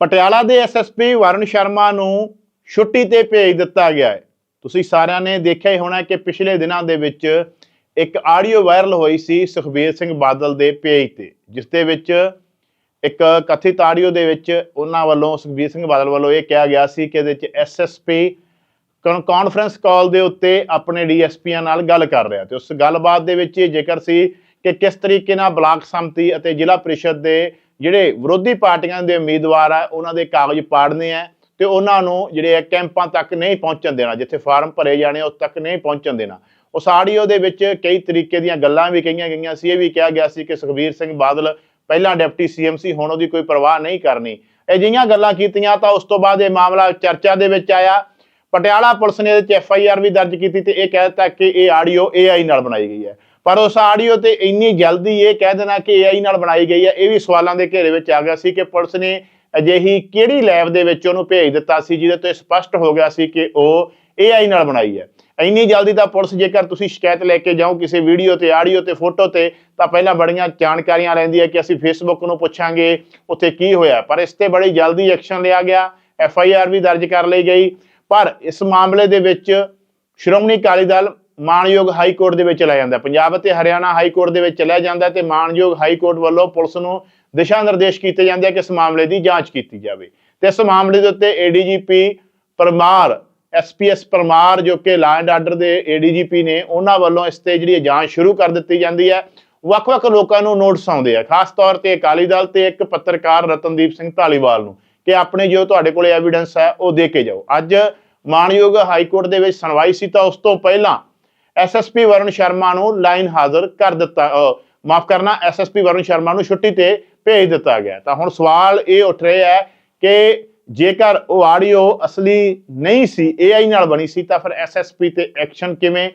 ਪਟਿਆਲਾ ਦੇ ਐਸਐਸਪੀ ਵਰੁਣ ਸ਼ਰਮਾ ਨੂੰ ਛੁੱਟੀ ਤੇ ਭੇਜ ਦਿੱਤਾ ਗਿਆ ਹੈ। ਤੁਸੀਂ ਸਾਰਿਆਂ ਨੇ ਦੇਖਿਆ ਹੀ ਹੋਣਾ ਕਿ ਪਿਛਲੇ ਦਿਨਾਂ ਦੇ ਵਿੱਚ ਇੱਕ ਆਡੀਓ ਵਾਇਰਲ ਹੋਈ ਸੀ ਸੁਖਬੀਰ ਸਿੰਘ ਬਾਦਲ ਦੇ ਪੇਜ ਤੇ, ਜਿਸ ਦੇ ਵਿੱਚ ਇੱਕ ਕਥਿਤ ਆਡੀਓ ਦੇ ਵਿੱਚ ਉਹਨਾਂ ਵੱਲੋਂ, ਸੁਖਬੀਰ ਸਿੰਘ ਬਾਦਲ ਵੱਲੋਂ ਇਹ ਕਿਹਾ ਗਿਆ ਸੀ ਕਿ ਇਹਦੇ ਵਿੱਚ ਐਸਐਸਪੀ ਕਾਨਫਰੰਸ ਕਾਲ ਦੇ ਉੱਤੇ ਆਪਣੇ ਡੀਐਸਪੀਆਂ ਨਾਲ ਗੱਲ ਕਰ ਰਿਹਾ ਤੇ ਉਸ ਗੱਲਬਾਤ ਦੇ ਵਿੱਚ ਇਹ ਜ਼ਿਕਰ ਸੀ ਕਿ ਕਿਸ ਤਰੀਕੇ ਨਾਲ ਬਲਾਕ ਸੰਮਤੀ ਅਤੇ ਜ਼ਿਲ੍ਹਾ ਪ੍ਰੀਸ਼ਦ ਦੇ ਜਿਹੜੇ ਵਿਰੋਧੀ ਪਾਰਟੀਆਂ ਦੇ ਉਮੀਦਵਾਰ ਆ, ਉਹਨਾਂ ਦੇ ਕਾਗਜ਼ ਪਾੜਨੇ ਆ ਤੇ ਉਹਨਾਂ ਨੂੰ ਜਿਹੜੇ ਆ ਕੈਂਪਾਂ ਤੱਕ ਨਹੀਂ ਪਹੁੰਚਣ ਦੇਣਾ, ਜਿੱਥੇ ਫਾਰਮ ਭਰੇ ਜਾਣੇ ਉਸ ਤੱਕ ਨਹੀਂ ਪਹੁੰਚਣ ਦੇਣਾ। ਉਸ ਆਡੀਓ ਦੇ ਵਿੱਚ ਕਈ ਤਰੀਕੇ ਦੀਆਂ ਗੱਲਾਂ ਵੀ ਕਹੀਆਂ ਗਈਆਂ ਸੀ, ਇਹ ਵੀ ਕਿਹਾ ਗਿਆ ਸੀ ਕਿ ਸੁਖਬੀਰ ਸਿੰਘ ਬਾਦਲ ਪਹਿਲਾਂ ਡਿਪਟੀ ਸੀਐਮ ਸੀ, ਹੁਣ ਉਹਦੀ ਕੋਈ ਪਰਵਾਹ ਨਹੀਂ ਕਰਨੀ। ਅਜਿਹੀਆਂ ਗੱਲਾਂ ਕੀਤੀਆਂ ਤਾਂ ਉਸ ਤੋਂ ਬਾਅਦ ਇਹ ਮਾਮਲਾ ਚਰਚਾ ਦੇ ਵਿੱਚ ਆਇਆ। ਪਟਿਆਲਾ ਪੁਲਿਸ ਨੇ ਇਹਦੇ ਚ ਐਫ ਆਈ ਆਰ ਵੀ ਦਰਜ ਕੀਤੀ ਤੇ ਇਹ ਕਹਿ ਦਿੱਤਾ ਕਿ ਇਹ ਆਡੀਓ ਏਆਈ ਨਾਲ ਬਣਾਈ ਗਈ ਹੈ। ਪਰ ਉਸ ਆਡੀਓ ਤੇ ਇੰਨੀ ਜਲਦੀ ਇਹ ਕਹਿ ਦੇਣਾ ਕਿ ਏਆਈ ਨਾਲ ਬਣਾਈ ਗਈ ਹੈ, ਇਹ ਵੀ ਸਵਾਲਾਂ ਦੇ ਘੇਰੇ ਵਿੱਚ ਆ ਗਿਆ ਸੀ ਕਿ ਪੁਲਿਸ ਨੇ ਅਜਿਹੀ ਕਿਹੜੀ ਲੈਬ ਦੇ ਵਿੱਚ ਉਹਨੂੰ ਭੇਜ ਦਿੱਤਾ ਸੀ, ਜਿਹਦੇ ਤੋਂ ਇਹ ਸਪਸ਼ਟ ਹੋ ਗਿਆ ਸੀ ਕਿ ਉਹ ਏਆਈ ਨਾਲ ਬਣਾਈ ਹੈ। ਇੰਨੀ ਜਲਦੀ ਤਾਂ ਪੁਲਿਸ ਜੇਕਰ ਤੁਸੀਂ ਸ਼ਿਕਾਇਤ ਲੈ ਕੇ ਜਾਓ ਕਿਸੇ ਵੀਡੀਓ ਤੇ ਆਡੀਓ ਤੇ, ਫੋਟੋ ਤੇ, ਤਾਂ ਪਹਿਲਾਂ ਬੜੀਆਂ ਜਾਣਕਾਰੀਆਂ ਰਹਿੰਦੀ ਹੈ ਕਿ ਅਸੀਂ ਫੇਸਬੁੱਕ ਨੂੰ ਪੁੱਛਾਂਗੇ ਉੱਥੇ ਕੀ ਹੋਇਆ। ਪਰ ਇਸ ਤੇ ਬੜੀ ਜਲਦੀ ਐਕਸ਼ਨ ਲਿਆ ਗਿਆ, ਐਫ ਆਈ ਆਰ ਵੀ ਦਰਜ ਕਰ ਲਈ ਗਈ। ਪਰ ਇਸ ਮਾਮਲੇ ਦੇ ਵਿੱਚ ਸ਼੍ਰੋਮਣੀ ਅਕਾਲੀ ਦਲ ਮਾਨਯੋਗ ਹਾਈ ਕੋਰਟ ਦੇ ਵਿੱਚ ਚਲਾ ਜਾਂਦਾ। ਪੰਜਾਬ ਅਤੇ ਹਰਿਆਣਾ ਹਾਈ ਕੋਰਟ ਦੇ ਵਿੱਚ ਚਲਾ ਜਾਂਦਾ ਹੈ ਤੇ ਮਾਨਯੋਗ ਹਾਈ ਕੋਰਟ ਵੱਲੋਂ ਪੁਲਿਸ ਨੂੰ ਦਿਸ਼ਾ ਨਿਰਦੇਸ਼ ਕੀਤੇ ਜਾਂਦੇ ਆ ਕਿ ਇਸ ਮਾਮਲੇ ਦੀ ਜਾਂਚ ਕੀਤੀ ਜਾਵੇ। ਤੇ ਇਸ ਮਾਮਲੇ ਦੇ ਉੱਤੇ ਏਡੀਜੀਪੀ ਪਰਮਾਰ ਐਸਪੀਐਸ ਪਰਮਾਰ ਜੋ ਕਿ ਲਾ ਐਂਡ ਆਰਡਰ ਦੇ ਏਡੀਜੀਪੀ ਨੇ, ਉਹਨਾਂ ਵੱਲੋਂ ਇਸ ਤੇ ਜਿਹੜੀ ਜਾਂਚ ਸ਼ੁਰੂ ਕਰ ਦਿੱਤੀ ਜਾਂਦੀ ਹੈ। ਵੱਖ-ਵੱਖ ਲੋਕਾਂ ਨੂੰ ਨੋਟਿਸ ਆਉਂਦੇ ਆ। ਖਾਸ ਤੌਰ ਤੇ ਅਕਾਲੀ ਦਲ ਤੇ ਇੱਕ ਪੱਤਰਕਾਰ ਰਤਨਦੀਪ ਸਿੰਘ ਢਾਲੀਵਾਲ ਨੂੰ ਕਿ ਆਪਣੇ ਜੋ ਤੁਹਾਡੇ ਕੋਲ ਐਵੀਡੈਂਸ ਹੈ ਉਹ ਦੇ ਕੇ ਜਾਓ। ਅੱਜ ਮਾਨਯੋਗ ਹਾਈ ਕੋਰਟ ਦੇ ਵਿੱਚ ਸੁਣਵਾਈ ਸੀ ਤਾਂ ਉਸ ਤੋਂ ਪਹਿਲਾਂ ਐਸਐਸਪੀ ਵਰੁਣ ਸ਼ਰਮਾ ਨੂੰ ਲਾਈਨ ਹਾਜ਼ਰ ਕਰ ਦਿੱਤਾ ਮਾਫ ਕਰਨਾ ਐਸਐਸਪੀ ਵਰੁਣ ਸ਼ਰਮਾ ਨੂੰ ਛੁੱਟੀ ਤੇ ਭੇਜ ਦਿੱਤਾ ਗਿਆ ਤਾਂ ਹੁਣ ਸਵਾਲ ਇਹ ਉੱਠ ਰਿਹਾ ਹੈ ਕਿ ਜੇਕਰ ਉਹ ਆਡੀਓ ਅਸਲੀ ਨਹੀਂ ਸੀ ਏਆਈ ਨਾਲ ਬਣੀ ਸੀ, ਤਾਂ ਫਿਰ ਐਸਐਸਪੀ ਤੇ ਐਕਸ਼ਨ ਕਿਵੇਂ?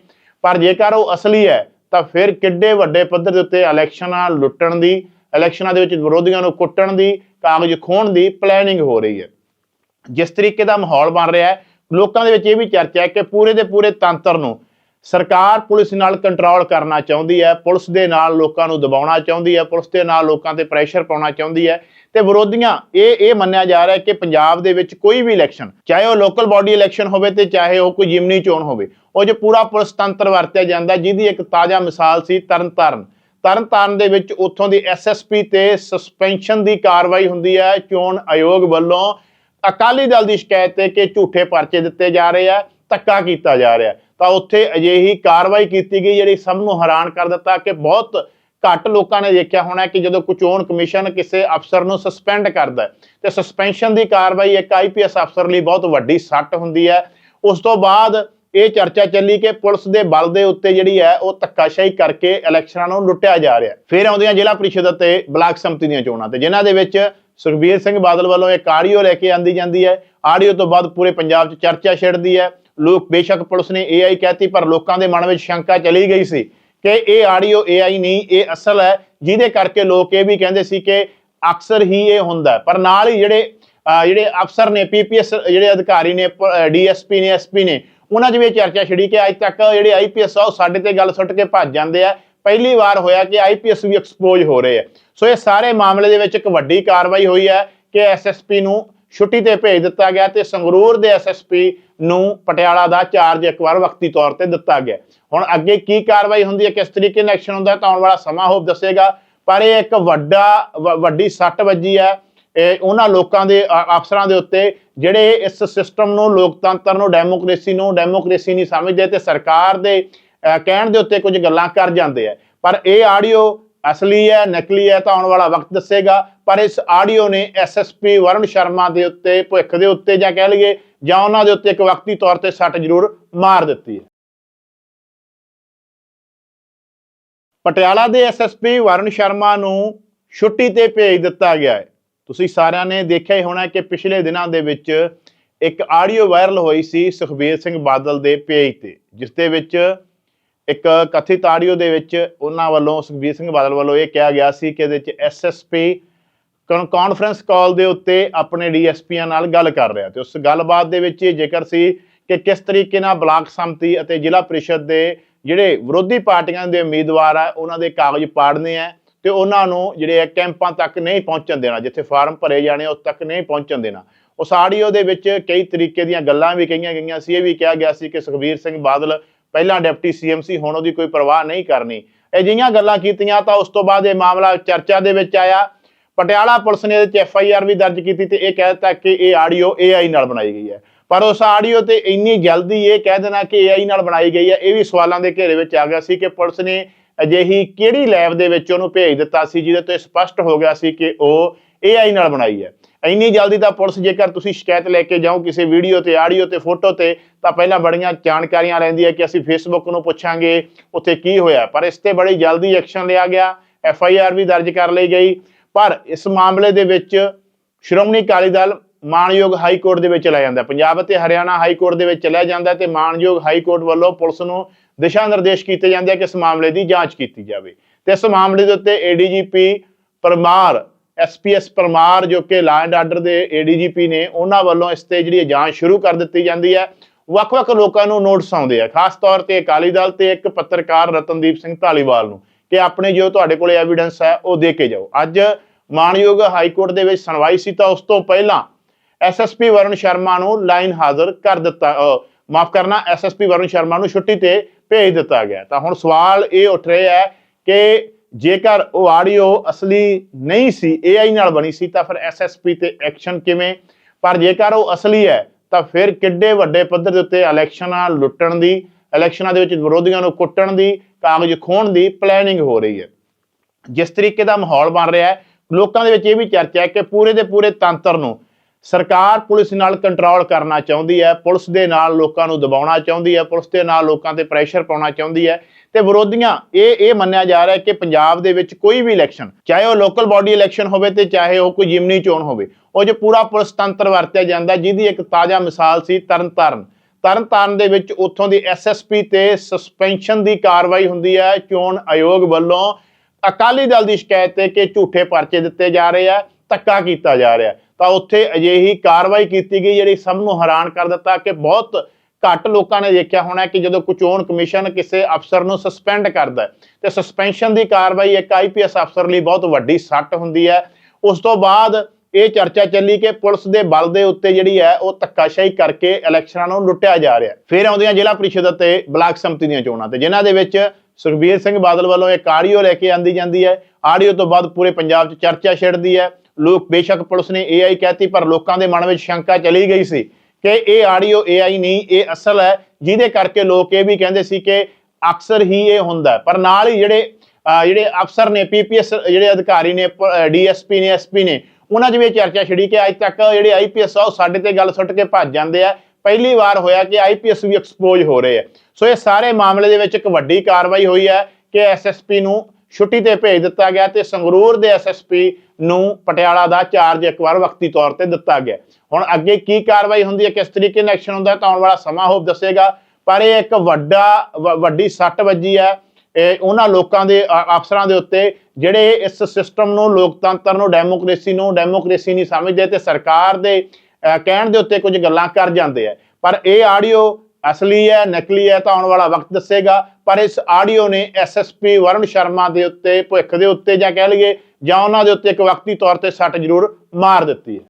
ਪਰ ਜੇਕਰ ਉਹ ਅਸਲੀ ਹੈ, ਤਾਂ ਫਿਰ ਕਿੱਡੇ ਵੱਡੇ ਪੱਧਰ ਦੇ ਉੱਤੇ ਇਲੈਕਸ਼ਨਾਂ ਲੁੱਟਣ ਦੀ ਇਲੈਕਸ਼ਨਾਂ ਦੇ ਵਿੱਚ ਵਿਰੋਧੀਆਂ ਨੂੰ ਕੁੱਟਣ ਦੀ, ਕਾਗਜ਼ ਖੋਹਣ ਦੀ ਪਲੈਨਿੰਗ ਹੋ ਰਹੀ ਹੈ। ਜਿਸ ਤਰੀਕੇ ਦਾ ਮਾਹੌਲ ਬਣ ਰਿਹਾ ਹੈ, ਲੋਕਾਂ ਦੇ ਵਿੱਚ ਇਹ ਵੀ ਚਰਚਾ ਹੈ ਕਿ ਪੂਰੇ ਦੇ ਪੂਰੇ ਤੰਤਰ ਨੂੰ ਸਰਕਾਰ ਪੁਲਿਸ ਨਾਲ ਕੰਟਰੋਲ ਕਰਨਾ ਚਾਹੁੰਦੀ ਹੈ, ਪੁਲਿਸ ਦੇ ਨਾਲ ਲੋਕਾਂ ਨੂੰ ਦਬਾਉਣਾ ਚਾਹੁੰਦੀ ਹੈ, ਪੁਲਿਸ ਦੇ ਨਾਲ ਲੋਕਾਂ ਤੇ ਪ੍ਰੈਸ਼ਰ ਪਾਉਣਾ ਚਾਹੁੰਦੀ ਹੈ। ਤੇ ਵਿਰੋਧੀਆਂ, ਇਹ ਇਹ ਮੰਨਿਆ ਜਾ ਰਿਹਾ ਹੈ ਕਿ ਪੰਜਾਬ ਦੇ ਵਿੱਚ ਕੋਈ ਵੀ ਇਲੈਕਸ਼ਨ ਚਾਹੇ ਉਹ ਲੋਕਲ ਬਾਡੀ ਇਲੈਕਸ਼ਨ ਹੋਵੇ ਤੇ ਚਾਹੇ ਉਹ ਕੋਈ ਜਿਮਨੀ ਚੋਣ ਹੋਵੇ, ਉਹ ਜੋ ਪੂਰਾ ਪੁਲਿਸ ਤੰਤਰ ਵਰਤਿਆ ਜਾਂਦਾ ਜਿਹਦੀ ਇੱਕ ਤਾਜ਼ਾ ਮਿਸਾਲ ਸੀ ਤਰਨਤਾਰਨ। ਤਰਨਤਾਰਨ ਦੇ ਵਿੱਚ ਉੱਥੋਂ ਦੀ ਐਸਐਸਪੀ ਤੇ ਸਸਪੈਂਸ਼ਨ ਦੀ ਕਾਰਵਾਈ ਹੁੰਦੀ ਹੈ, ਚੋਣ ਆਯੋਗ ਵੱਲੋਂ ਅਕਾਲੀ ਦਲ ਦੀ ਸ਼ਿਕਾਇਤ ਹੈ ਕਿ ਝੂਠੇ ਪਰਚੇ ਦਿੱਤੇ ਜਾ ਰਹੇ ਆ, ਧੱਕਾ ਕੀਤਾ ਜਾ ਰਿਹਾ ਤਾਂ ਉੱਥੇ ਅਜਿਹੀ ਕਾਰਵਾਈ ਕੀਤੀ ਗਈ ਜਿਹੜੀ ਸਭ ਨੂੰ ਹੈਰਾਨ ਕਰ ਦਿੱਤਾ ਕਿ ਬਹੁਤ ਘੱਟ ਲੋਕਾਂ ਨੇ ਦੇਖਿਆ ਹੋਣਾ ਕਿ ਜਦੋਂ ਕੋਈ ਚੋਣ ਕਮਿਸ਼ਨ ਕਿਸੇ ਅਫਸਰ ਨੂੰ ਸਸਪੈਂਡ ਕਰਦਾ ਹੈ, ਤੇ ਸਸਪੈਂਸ਼ਨ ਦੀ ਕਾਰਵਾਈ ਇੱਕ ਆਈਪੀਐਸ ਅਫਸਰ ਲਈ ਬਹੁਤ ਵੱਡੀ ਸੱਟ ਹੁੰਦੀ ਹੈ। ਉਸ ਤੋਂ ਬਾਅਦ ਇਹ ਚਰਚਾ ਚੱਲੀ ਕਿ ਪੁਲਿਸ ਦੇ ਬਲ ਦੇ ਉੱਤੇ ਜਿਹੜੀ ਹੈ, ਉਹ ਧੱਕਾਸ਼ਾਹੀ ਕਰਕੇ ਇਲੈਕਸ਼ਨਾਂ ਨੂੰ ਲੁੱਟਿਆ ਜਾ ਰਿਹਾ ਫਿਰ ਆਉਂਦੀਆਂ ਜ਼ਿਲ੍ਹਾ ਪ੍ਰੀਸ਼ਦ ਅਤੇ ਬਲਾਕ ਸੰਮਤੀ ਦੀਆਂ ਚੋਣਾਂ ਤੇ, ਜਿਨ੍ਹਾਂ ਦੇ ਵਿੱਚ ਸੁਖਬੀਰ ਸਿੰਘ ਬਾਦਲ ਵੱਲੋਂ ਇੱਕ ਆਡੀਓ ਲੈ ਕੇ ਆਂਦੀ ਜਾਂਦੀ ਹੈ। ਆਡੀਓ ਤੋਂ ਬਾਅਦ ਪੂਰੇ ਪੰਜਾਬ 'ਚ ਚਰਚਾ ਛਿੜਦੀ ਹੈ। ਲੋਕ ਬੇਸ਼ੱਕ ਪੁਲਿਸ ਨੇ ਏਆਈ ਕਹਿਤੀ, ਪਰ ਲੋਕਾਂ ਦੇ ਮਨ ਵਿੱਚ ਸ਼ੰਕਾ ਚਲੀ ਗਈ ਸੀ ਕਿ ਇਹ ਆਡੀਓ ਏਆਈ ਨਹੀਂ, ਇਹ ਅਸਲ ਹੈ, ਜਿਹਦੇ ਕਰਕੇ ਲੋਕ ਇਹ ਵੀ ਕਹਿੰਦੇ ਸੀ ਕਿ ਅਕਸਰ ਹੀ ਇਹ ਹੁੰਦਾ ਪਰ ਨਾਲ ਹੀ ਜਿਹੜੇ ਜਿਹੜੇ ਅਫਸਰ ਨੇ ਪੀਪੀਐਸ ਜਿਹੜੇ ਅਧਿਕਾਰੀ ਨੇ ਡੀਐਸਪੀ ਨੇ ਐਸਪੀ ਨੇ, ਉਹਨਾਂ 'ਚ ਵੀ ਇਹ ਚਰਚਾ ਛਿੜੀ ਕਿ ਅੱਜ ਤੱਕ ਜਿਹੜੇ ਆਈਪੀਐਸ ਆ, ਉਹ ਸਾਡੇ ਤੇ ਗੱਲ ਸੁੱਟ ਕੇ ਭੱਜ ਜਾਂਦੇ ਆ। ਪਹਿਲੀ ਵਾਰ ਹੋਇਆ ਕਿ ਆਈਪੀਐਸ ਵੀ ਐਕਸਪੋਜ਼ ਹੋ ਰਹੇ ਆ। ਸੋ ਇਹ ਸਾਰੇ ਮਾਮਲੇ ਦੇ ਵਿੱਚ ਇੱਕ ਵੱਡੀ ਕਾਰਵਾਈ ਹੋਈ ਹੈ ਕਿ ਐਸਐਸਪੀ ਨੂੰ ਛੁੱਟੀ ਤੇ ਭੇਜ ਦਿੱਤਾ ਗਿਆ ਤੇ ਸੰਗਰੂਰ ਦੇ ਐਸਐਸਪੀ ਨੂੰ ਪਟਿਆਲਾ ਦਾ ਚਾਰਜ ਇੱਕ ਵਾਰ ਵਕਤੀ ਤੌਰ ਤੇ ਦਿੱਤਾ ਗਿਆ। ਹੁਣ ਅੱਗੇ ਕੀ ਕਾਰਵਾਈ ਹੁੰਦੀ ਹੈ, ਕਿਸ ਤਰੀਕੇ ਨਾਲ ਐਕਸ਼ਨ ਹੁੰਦਾ ਤਾਂ ਆਉਣ ਵਾਲਾ ਸਮਾਂ ਹੋਪ ਦੱਸੇਗਾ। ਪਰ ਇਹ ਇੱਕ ਵੱਡਾ, ਵ- ਵੱਡੀ ਸੱਟ ਵੱਜੀ ਹੈ। ਇਹ ਉਹਨਾਂ ਲੋਕਾਂ ਦੇ ਅਫਸਰਾਂ ਦੇ ਉੱਤੇ ਜਿਹੜੇ ਇਸ ਸਿਸਟਮ ਨੂੰ, ਲੋਕਤੰਤਰ ਨੂੰ ਡੈਮੋਕ੍ਰੇਸੀ ਨੂੰ ਡੈਮੋਕ੍ਰੇਸੀ ਨਹੀਂ ਸਮਝਦੇ ਤੇ ਸਰਕਾਰ ਦੇ ਕਹਿਣ ਦੇ ਉੱਤੇ ਕੁਝ ਗੱਲਾਂ ਕਰ ਜਾਂਦੇ ਆ। ਪਰ ਇਹ ਆਡੀਓ ਅਸਲੀ ਹੈ, ਨਕਲੀ ਹੈ ਤਾਂ ਆਉਣ ਵਾਲਾ ਵਕਤ ਦੱਸੇਗਾ। ਪਰ ਇਸ ਆਡੀਓ ਨੇ ਐਸਐਸਪੀ ਵਰੁਣ ਸ਼ਰਮਾ ਦੇ ਉੱਤੇ ਭੁੱਖ ਦੇ ਉੱਤੇ ਜਾਂ ਕਹਿ ਲਈਏ, ਜਾਂ ਉਹਨਾਂ ਦੇ ਉੱਤੇ ਇੱਕ ਵਕਤੀ ਤੌਰ ਤੇ ਸੱਟ ਜ਼ਰੂਰ ਮਾਰ ਦਿੱਤੀ ਹੈ। ਪਟਿਆਲਾ ਦੇ ਐਸਐਸਪੀ ਵਰੁਣ ਸ਼ਰਮਾ ਨੂੰ ਛੁੱਟੀ ਤੇ ਭੇਜ ਦਿੱਤਾ ਗਿਆ ਹੈ। ਤੁਸੀਂ ਸਾਰਿਆਂ ਨੇ ਦੇਖਿਆ ਹੀ ਹੋਣਾ ਕਿ ਪਿਛਲੇ ਦਿਨਾਂ ਦੇ ਵਿੱਚ ਇੱਕ ਆਡੀਓ ਵਾਇਰਲ ਹੋਈ ਸੀ ਸੁਖਬੀਰ ਸਿੰਘ ਬਾਦਲ ਦੇ ਪੇਜ ਤੇ, ਜਿਸ ਦੇ ਵਿੱਚ ਇੱਕ ਕਥਿਤ ਆਡੀਓ ਦੇ ਵਿੱਚ ਉਹਨਾਂ ਵੱਲੋਂ ਸੁਖਬੀਰ ਸਿੰਘ ਬਾਦਲ ਵੱਲੋਂ ਇਹ ਕਿਹਾ ਗਿਆ ਸੀ ਕਿ ਇਹਦੇ ਵਿੱਚ ਐਸਐਸਪੀ ਕਾਨਫਰੰਸ ਕਾਲ ਦੇ ਉੱਤੇ ਆਪਣੇ ਡੀਐਸਪੀਆਂ ਨਾਲ ਗੱਲ ਕਰ ਰਿਹਾ ਤੇ ਉਸ ਗੱਲਬਾਤ ਦੇ ਵਿੱਚ ਇਹ ਜ਼ਿਕਰ ਸੀ ਕਿ ਕਿਸ ਤਰੀਕੇ ਨਾਲ ਬਲਾਕ ਸੰਮਤੀ ਅਤੇ ਜ਼ਿਲ੍ਹਾ ਪ੍ਰੀਸ਼ਦ ਦੇ ਜਿਹੜੇ ਵਿਰੋਧੀ ਪਾਰਟੀਆਂ ਦੇ ਉਮੀਦਵਾਰ ਆ, ਉਹਨਾਂ ਦੇ ਕਾਗਜ਼ ਪਾੜਨੇ ਆ ਤੇ ਉਹਨਾਂ ਨੂੰ ਜਿਹੜੇ ਆ ਕੈਂਪਾਂ ਤੱਕ ਨਹੀਂ ਪਹੁੰਚਣ ਦੇਣਾ, ਜਿੱਥੇ ਫਾਰਮ ਭਰੇ ਜਾਣੇ ਉਸ ਤੱਕ ਨਹੀਂ ਪਹੁੰਚਣ ਦੇਣਾ। ਉਸ ਆਡੀਓ ਦੇ ਵਿੱਚ ਕਈ ਤਰੀਕੇ ਦੀਆਂ ਗੱਲਾਂ ਵੀ ਕਹੀਆਂ ਗਈਆਂ ਸੀ, ਇਹ ਵੀ ਕਿਹਾ ਗਿਆ ਸੀ ਕਿ ਸੁਖਬੀਰ ਸਿੰਘ ਬਾਦਲ ਪਹਿਲਾਂ ਡਿਪਟੀ ਸੀਐਮ ਸੀ, ਹੁਣ ਉਹਦੀ ਕੋਈ ਪਰਵਾਹ ਨਹੀਂ ਕਰਨੀ। ਅਜਿਹੀਆਂ ਗੱਲਾਂ ਕੀਤੀਆਂ ਤਾਂ ਉਸ ਤੋਂ ਬਾਅਦ ਇਹ ਮਾਮਲਾ ਚਰਚਾ ਦੇ ਵਿੱਚ ਆਇਆ। ਪਟਿਆਲਾ ਪੁਲਿਸ ਨੇ ਇਹਦੇ ਚ ਐਫ ਆਈ ਆਰ ਵੀ ਦਰਜ ਕੀਤੀ ਤੇ ਇਹ ਕਹਿ ਦਿੱਤਾ ਕਿ ਇਹ ਆਡੀਓ ਏਆਈ ਨਾਲ ਬਣਾਈ ਗਈ ਹੈ। ਪਰ ਉਸ ਆਡੀਓ ਤੇ ਇੰਨੀ ਜਲਦੀ ਇਹ ਕਹਿ ਦੇਣਾ ਕਿ ਏਆਈ ਨਾਲ ਬਣਾਈ ਗਈ ਹੈ, ਇਹ ਵੀ ਸਵਾਲਾਂ ਦੇ ਘੇਰੇ ਵਿੱਚ ਆ ਗਿਆ ਸੀ ਕਿ ਪੁਲਿਸ ਨੇ ਅਜਿਹੀ ਕਿਹੜੀ ਲੈਬ ਦੇ ਵਿੱਚ ਉਹਨੂੰ ਭੇਜ ਦਿੱਤਾ ਸੀ, ਜਿਹਦੇ ਤੋਂ ਇਹ ਸਪਸ਼ਟ ਹੋ ਗਿਆ ਸੀ ਕਿ ਉਹ ਏਆਈ ਨਾਲ ਬਣਾਈ ਹੈ। ਇੰਨੀ ਜਲਦੀ ਤਾਂ ਪੁਲਿਸ ਜੇਕਰ ਤੁਸੀਂ ਸ਼ਿਕਾਇਤ ਲੈ ਕੇ ਜਾਓ ਕਿਸੇ ਵੀਡੀਓ ਤੇ, ਆਡੀਓ ਤੇ, ਫੋਟੋ ਤੇ, ਤਾਂ ਪਹਿਲਾਂ ਬੜੀਆਂ ਜਾਣਕਾਰੀਆਂ ਰਹਿੰਦੀਆਂ ਕਿ ਅਸੀਂ ਫੇਸਬੁੱਕ ਨੂੰ ਪੁੱਛਾਂਗੇ ਉੱਥੇ ਕੀ ਹੋਇਆ। ਪਰ ਇਸ ਤੇ ਬੜੀ ਜਲਦੀ ਐਕਸ਼ਨ ਲਿਆ ਗਿਆ। ਐਫ ਆਈ ਆਰ ਵੀ ਦਰਜ ਕਰ ਲਈ ਗਈ। ਪਰ ਇਸ ਮਾਮਲੇ ਦੇ ਵਿੱਚ ਸ਼੍ਰੋਮਣੀ ਅਕਾਲੀ ਦਲ ਮਾਨਯੋਗ ਹਾਈ ਕੋਰਟ ਦੇ ਵਿੱਚ ਚਲਾ ਜਾਂਦਾ। ਪੰਜਾਬ ਅਤੇ ਹਰਿਆਣਾ ਹਾਈ ਕੋਰਟ ਦੇ ਵਿੱਚ ਚਲਾ ਜਾਂਦਾ ਹੈ ਤੇ ਮਾਨਯੋਗ ਹਾਈ ਕੋਰਟ ਵੱਲੋਂ ਪੁਲਿਸ ਨੂੰ ਦਿਸ਼ਾ ਨਿਰਦੇਸ਼ ਕੀਤੇ ਜਾਂਦੇ ਆ ਕਿ ਇਸ ਮਾਮਲੇ ਦੀ ਜਾਂਚ ਕੀਤੀ ਜਾਵੇ। ਤੇ ਇਸ ਮਾਮਲੇ ਦੇ ਉੱਤੇ ਏਡੀਜੀਪੀ ਪਰਮਾਰ ਐਸਪੀਐਸ ਪਰਮਾਰ ਜੋ ਕਿ ਲਾ ਐਂਡ ਆਰਡਰ ਦੇ ਏਡੀਜੀਪੀ ਨੇ, ਉਹਨਾਂ ਵੱਲੋਂ ਇਸ ਤੇ ਜਿਹੜੀ ਜਾਂਚ ਸ਼ੁਰੂ ਕਰ ਦਿੱਤੀ ਜਾਂਦੀ ਹੈ। ਵੱਖ-ਵੱਖ ਲੋਕਾਂ ਨੂੰ ਨੋਟਿਸ ਆਉਂਦੇ ਆ। ਖਾਸ ਤੌਰ ਤੇ ਅਕਾਲੀ ਦਲ ਤੇ ਇੱਕ ਪੱਤਰਕਾਰ ਰਤਨਦੀਪ ਸਿੰਘ ਢਾਲੀਵਾਲ ਨੂੰ ਕਿ ਆਪਣੇ ਜੋ ਤੁਹਾਡੇ ਕੋਲ ਐਵੀਡੈਂਸ ਹੈ, ਉਹ ਦੇ ਕੇ ਜਾਓ। ਅੱਜ ਮਾਨਯੋਗ ਹਾਈ ਕੋਰਟ ਦੇ ਵਿੱਚ ਸੁਣਵਾਈ ਸੀ ਤਾਂ ਉਸ ਤੋਂ ਪਹਿਲਾਂ ਐਸਐਸਪੀ ਵਰੁਣ ਸ਼ਰਮਾ ਨੂੰ ਲਾਈਨ ਹਾਜ਼ਰ ਕਰ ਦਿੱਤਾ ਮਾਫ ਕਰਨਾ ਐਸਐਸਪੀ ਵਰੁਣ ਸ਼ਰਮਾ ਨੂੰ ਛੁੱਟੀ ਤੇ ਭੇਜ ਦਿੱਤਾ ਗਿਆ। ਤਾਂ ਹੁਣ ਸਵਾਲ ਇਹ ਉੱਠ ਰਿਹਾ ਹੈ ਕਿ ਜੇਕਰ ਉਹ ਆਡੀਓ ਅਸਲੀ ਨਹੀਂ ਸੀ ਏਆਈ ਨਾਲ ਬਣੀ ਸੀ, ਤਾਂ ਫਿਰ ਐਸਐਸਪੀ ਤੇ ਐਕਸ਼ਨ ਕਿਵੇਂ? ਪਰ ਜੇਕਰ ਉਹ ਅਸਲੀ ਹੈ, ਤਾਂ ਫਿਰ ਕਿੱਡੇ ਵੱਡੇ ਪੱਧਰ ਦੇ ਉੱਤੇ ਇਲੈਕਸ਼ਨਾਂ ਲੁੱਟਣ ਦੀ ਇਲੈਕਸ਼ਨਾਂ ਦੇ ਵਿੱਚ ਵਿਰੋਧੀਆਂ ਨੂੰ ਕੁੱਟਣ ਦੀ, ਕਾਗਜ਼ ਖੋਹਣ ਦੀ ਪਲੈਨਿੰਗ ਹੋ ਰਹੀ ਹੈ। ਜਿਸ ਤਰੀਕੇ ਦਾ ਮਾਹੌਲ ਬਣ ਰਿਹਾ ਹੈ, ਲੋਕਾਂ ਦੇ ਵਿੱਚ ਇਹ ਵੀ ਚਰਚਾ ਹੈ ਕਿ ਪੂਰੇ ਦੇ ਪੂਰੇ ਤੰਤਰ ਨੂੰ ਸਰਕਾਰ ਪੁਲਿਸ ਨਾਲ ਕੰਟਰੋਲ ਕਰਨਾ ਚਾਹੁੰਦੀ ਹੈ, ਪੁਲਿਸ ਦੇ ਨਾਲ ਲੋਕਾਂ ਨੂੰ ਦਬਾਉਣਾ ਚਾਹੁੰਦੀ ਹੈ, ਪੁਲਿਸ ਦੇ ਨਾਲ ਲੋਕਾਂ ਤੇ ਪ੍ਰੈਸ਼ਰ ਪਾਉਣਾ ਚਾਹੁੰਦੀ ਹੈ। ਤੇ ਵਿਰੋਧੀਆਂ, ਇਹ ਇਹ ਮੰਨਿਆ ਜਾ ਰਿਹਾ ਹੈ ਕਿ ਪੰਜਾਬ ਦੇ ਵਿੱਚ ਕੋਈ ਵੀ ਇਲੈਕਸ਼ਨ ਚਾਹੇ ਉਹ ਲੋਕਲ ਬਾਡੀ ਇਲੈਕਸ਼ਨ ਹੋਵੇ ਤੇ ਚਾਹੇ ਉਹ ਕੋਈ ਜਿਮਨੀ ਚੋਣ ਹੋਵੇ, ਉਹ ਜੋ ਪੂਰਾ ਪੁਲਿਸ ਤੰਤਰ ਵਰਤਿਆ ਜਾਂਦਾ ਜਿਹਦੀ ਇੱਕ ਤਾਜ਼ਾ ਮਿਸਾਲ ਸੀ ਤਰਨਤਾਰਨ। ਤਰਨਤਾਰਨ ਦੇ ਵਿੱਚ ਉੱਥੋਂ ਦੀ ਐਸਐਸਪੀ ਤੇ ਸਸਪੈਂਸ਼ਨ ਦੀ ਕਾਰਵਾਈ ਹੁੰਦੀ ਹੈ, ਚੋਣ ਆਯੋਗ ਵੱਲੋਂ ਅਕਾਲੀ ਦਲ ਦੀ ਸ਼ਿਕਾਇਤ ਤੇ ਕਿ ਝੂਠੇ ਪਰਚੇ ਦਿੱਤੇ ਜਾ ਰਹੇ ਆ, ਧੱਕਾ ਕੀਤਾ ਜਾ ਰਿਹਾ ਤਾਂ ਉੱਥੇ ਅਜਿਹੀ ਕਾਰਵਾਈ ਕੀਤੀ ਗਈ ਜਿਹੜੀ ਸਭ ਨੂੰ ਹੈਰਾਨ ਕਰ ਦਿੱਤਾ ਕਿ ਬਹੁਤ ਘੱਟ ਲੋਕਾਂ ਨੇ ਦੇਖਿਆ ਹੋਣਾ ਕਿ ਜਦੋਂ ਕੋਈ ਚੋਣ ਕਮਿਸ਼ਨ ਕਿਸੇ ਅਫਸਰ ਨੂੰ ਸਸਪੈਂਡ ਕਰਦਾ ਹੈ, ਤੇ ਸਸਪੈਂਸ਼ਨ ਦੀ ਕਾਰਵਾਈ ਇੱਕ ਆਈਪੀਐਸ ਅਫਸਰ ਲਈ ਬਹੁਤ ਵੱਡੀ ਸੱਟ ਹੁੰਦੀ ਹੈ। ਉਸ ਤੋਂ ਬਾਅਦ ਇਹ ਚਰਚਾ ਚੱਲੀ ਕਿ ਪੁਲਿਸ ਦੇ ਬਲ ਦੇ ਉੱਤੇ ਜਿਹੜੀ ਹੈ, ਉਹ ਧੱਕਾਸ਼ਾਹੀ ਕਰਕੇ ਇਲੈਕਸ਼ਨਾਂ ਨੂੰ ਲੁੱਟਿਆ ਜਾ ਰਿਹਾ ਫਿਰ ਆਉਂਦੀਆਂ ਜ਼ਿਲ੍ਹਾ ਪ੍ਰੀਸ਼ਦ ਅਤੇ ਬਲਾਕ ਸੰਮਤੀ ਦੀਆਂ ਚੋਣਾਂ ਤੇ, ਜਿਨ੍ਹਾਂ ਦੇ ਵਿੱਚ ਸੁਖਬੀਰ ਸਿੰਘ ਬਾਦਲ ਵੱਲੋਂ ਇੱਕ ਆਡੀਓ ਲੈ ਕੇ ਆਂਦੀ ਜਾਂਦੀ ਹੈ। ਆਡੀਓ ਤੋਂ ਬਾਅਦ ਪੂਰੇ ਪੰਜਾਬ 'ਚ ਚਰਚਾ ਛਿੜਦੀ ਹੈ। ਲੋਕ ਬੇਸ਼ੱਕ ਪੁਲਿਸ ਨੇ ਏਆਈ ਕਹਿਤੀ, ਪਰ ਲੋਕਾਂ ਦੇ ਮਨ ਵਿੱਚ ਸ਼ੰਕਾ ਚਲੀ ਗਈ ਸੀ ਕਿ ਇਹ ਆਡੀਓ ਏਆਈ ਨਹੀਂ, ਇਹ ਅਸਲ ਹੈ, ਜਿਹਦੇ ਕਰਕੇ ਲੋਕ ਇਹ ਵੀ ਕਹਿੰਦੇ ਸੀ ਕਿ ਅਕਸਰ ਹੀ ਇਹ ਹੁੰਦਾ ਪਰ ਨਾਲ ਹੀ ਜਿਹੜੇ ਜਿਹੜੇ ਅਫਸਰ ਨੇ ਪੀਪੀਐਸ ਜਿਹੜੇ ਅਧਿਕਾਰੀ ਨੇ ਡੀਐਸਪੀ ਨੇ ਐਸਪੀ ਨੇ, ਉਹਨਾਂ 'ਚ ਵੀ ਇਹ ਚਰਚਾ ਛਿੜੀ ਕਿ ਅੱਜ ਤੱਕ ਜਿਹੜੇ ਆਈਪੀਐਸ ਆ, ਉਹ ਸਾਡੇ ਤੇ ਗੱਲ ਸੁੱਟ ਕੇ ਭੱਜ ਜਾਂਦੇ ਆ। ਪਹਿਲੀ ਵਾਰ ਹੋਇਆ ਕਿ ਆਈਪੀਐਸ ਵੀ ਐਕਸਪੋਜ਼ ਹੋ ਰਹੇ ਆ। ਸੋ ਇਹ ਸਾਰੇ ਮਾਮਲੇ ਦੇ ਵਿੱਚ ਇੱਕ ਵੱਡੀ ਕਾਰਵਾਈ ਹੋਈ ਹੈ ਕਿ ਐਸਐਸਪੀ ਨੂੰ ਛੁੱਟੀ ਤੇ ਭੇਜ ਦਿੱਤਾ ਗਿਆ ਤੇ ਸੰਗਰੂਰ ਦੇ ਐਸਐਸਪੀ ਨੂੰ ਪਟਿਆਲਾ ਦਾ ਚਾਰਜ ਇੱਕ ਵਾਰ ਵਕਤੀ ਤੌਰ ਤੇ ਦਿੱਤਾ ਗਿਆ। ਹੁਣ ਅੱਗੇ ਕੀ ਕਾਰਵਾਈ ਹੁੰਦੀ ਹੈ, ਕਿਸ ਤਰੀਕੇ ਨਾਲ ਐਕਸ਼ਨ ਹੁੰਦਾ ਤਾਂ ਆਉਣ ਵਾਲਾ ਸਮਾਂ ਹੋਪ ਦੱਸੇਗਾ। ਪਰ ਇਹ ਇੱਕ ਵੱਡਾ, ਵ- ਵੱਡੀ ਸੱਟ ਵੱਜੀ ਹੈ। ਇਹ ਉਹਨਾਂ ਲੋਕਾਂ ਦੇ ਅਫਸਰਾਂ ਦੇ ਉੱਤੇ ਜਿਹੜੇ ਇਸ ਸਿਸਟਮ ਨੂੰ, ਲੋਕਤੰਤਰ ਨੂੰ ਡੈਮੋਕ੍ਰੇਸੀ ਨੂੰ ਡੈਮੋਕ੍ਰੇਸੀ ਨਹੀਂ ਸਮਝਦੇ ਤੇ ਸਰਕਾਰ ਦੇ ਕਹਿਣ ਦੇ ਉੱਤੇ ਕੁਝ ਗੱਲਾਂ ਕਰ ਜਾਂਦੇ ਆ। ਪਰ ਇਹ ਆਡੀਓ ਅਸਲੀ ਹੈ, ਨਕਲੀ ਹੈ ਤਾਂ ਆਉਣ ਵਾਲਾ ਵਕਤ ਦੱਸੇਗਾ। ਪਰ ਇਸ ਆਡੀਓ ਨੇ ਐਸਐਸਪੀ ਵਰੁਣ ਸ਼ਰਮਾ ਦੇ ਉੱਤੇ ਭੁੱਖ ਦੇ ਉੱਤੇ ਜਾਂ ਕਹਿ ਲਈਏ, ਜਾਂ ਉਹਨਾਂ ਦੇ ਉੱਤੇ ਇੱਕ ਵਕਤੀ ਤੌਰ ਤੇ ਸੱਟ ਜ਼ਰੂਰ ਮਾਰ ਦਿੱਤੀ ਹੈ।